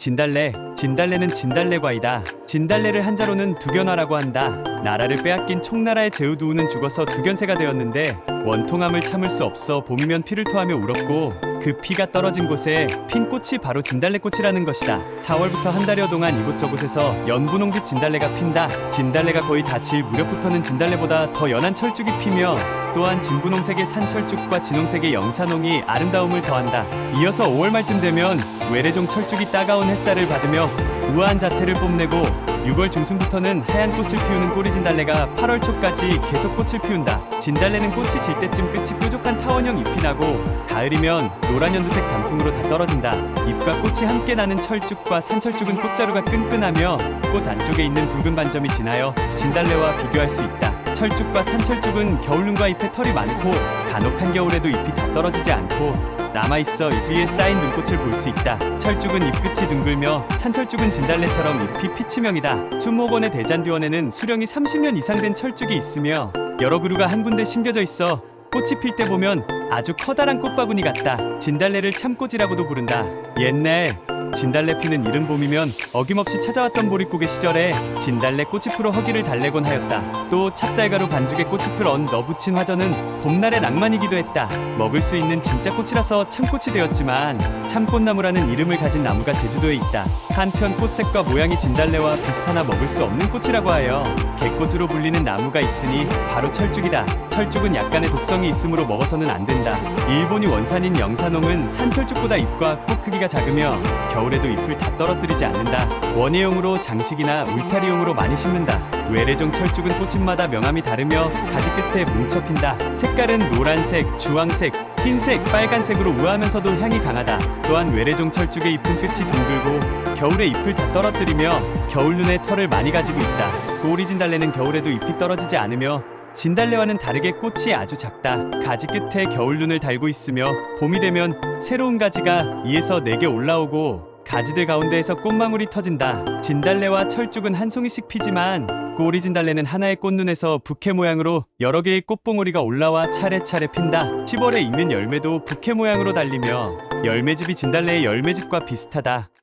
진달래, 진달래는 진달래과이다. 진달래를 한자로는 두견화라고 한다. 나라를 빼앗긴 총나라의 제우두우는 죽어서 두견새가 되었는데 원통함을 참을 수 없어 봄이면 피를 토하며 울었고 그 피가 떨어진 곳에 핀 꽃이 바로 진달래꽃이라는 것이다. 4월부터 한 달여 동안 이곳저곳에서 연분홍빛 진달래가 핀다. 진달래가 거의 다 질 무렵부터는 진달래보다 더 연한 철쭉이 피며 또한 진분홍색의 산철쭉과 진홍색의 영산홍이 아름다움을 더한다. 이어서 5월 말쯤 되면 외래종 철쭉이 따가운 햇살을 받으며 우아한 자태를 뽐내고 6월 중순부터는 하얀 꽃을 피우는 꼬리 진달래가 8월 초까지 계속 꽃을 피운다. 진달래는 꽃이 질 때쯤 끝이 뾰족한 타원형 잎이 나고 가을이면 노란 연두색 단풍으로 다 떨어진다. 잎과 꽃이 함께 나는 철쭉과 산철쭉은 꽃자루가 끈끈하며 꽃 안쪽에 있는 붉은 반점이 진하여 진달래와 비교할 수 있다. 철쭉과 산철쭉은 겨울눈과 잎에 털이 많고 간혹 한겨울에도 잎이 다 떨어지지 않고 남아있어 잎 위에 쌓인 눈꽃을 볼 수 있다. 철쭉은 잎끝이 둥글며 산철쭉은 진달래처럼 잎이 피치명이다. 수목원의 대잔디원에는 수령이 30년 이상 된 철쭉이 있으며 여러 그루가 한 군데 심겨져 있어 꽃이 필 때 보면 아주 커다란 꽃바구니 같다. 진달래를 참꽃이라고도 부른다. 옛날 진달래 피는 이른 봄이면 어김없이 찾아왔던 보릿고개 시절에 진달래 꽃이 풀어 허기를 달래곤 하였다. 또 찹쌀가루 반죽에 꽃이 풀얹 넣어붙인 화전은 봄날의 낭만이기도 했다. 먹을 수 있는 진짜 꽃이라서 참꽃이 되었지만 참꽃나무라는 이름을 가진 나무가 제주도에 있다. 한편 꽃색과 모양이 진달래와 비슷하나 먹을 수 없는 꽃이라고 하여 개꽃으로 불리는 나무가 있으니 바로 철쭉이다. 철쭉은 약간의 독성이 있으므로 먹어서는 안 된다. 일본이 원산인 영산홍은 산철쭉보다 잎과 꽃 크기가 작으며 겨울에도 잎을 다 떨어뜨리지 않는다. 원예용으로 장식이나 울타리용으로 많이 심는다. 외래종 철쭉은 꽃잎마다 명암이 다르며 가지 끝에 뭉쳐 핀다. 색깔은 노란색, 주황색, 흰색, 빨간색으로 우아하면서도 향이 강하다. 또한 외래종 철쭉의 잎은 끝이 둥글고 겨울에 잎을 다 떨어뜨리며 겨울 눈에 털을 많이 가지고 있다. 꼬리 진달래는 겨울에도 잎이 떨어지지 않으며 진달래와는 다르게 꽃이 아주 작다. 가지 끝에 겨울 눈을 달고 있으며 봄이 되면 새로운 가지가 2에서 4개 올라오고 가지들 가운데에서 꽃망울이 터진다. 진달래와 철쭉은 한 송이씩 피지만 꼬리 진달래는 하나의 꽃눈에서 부케 모양으로 여러 개의 꽃봉오리가 올라와 차례차례 핀다. 10월에 익는 열매도 부케 모양으로 달리며 열매집이 진달래의 열매집과 비슷하다.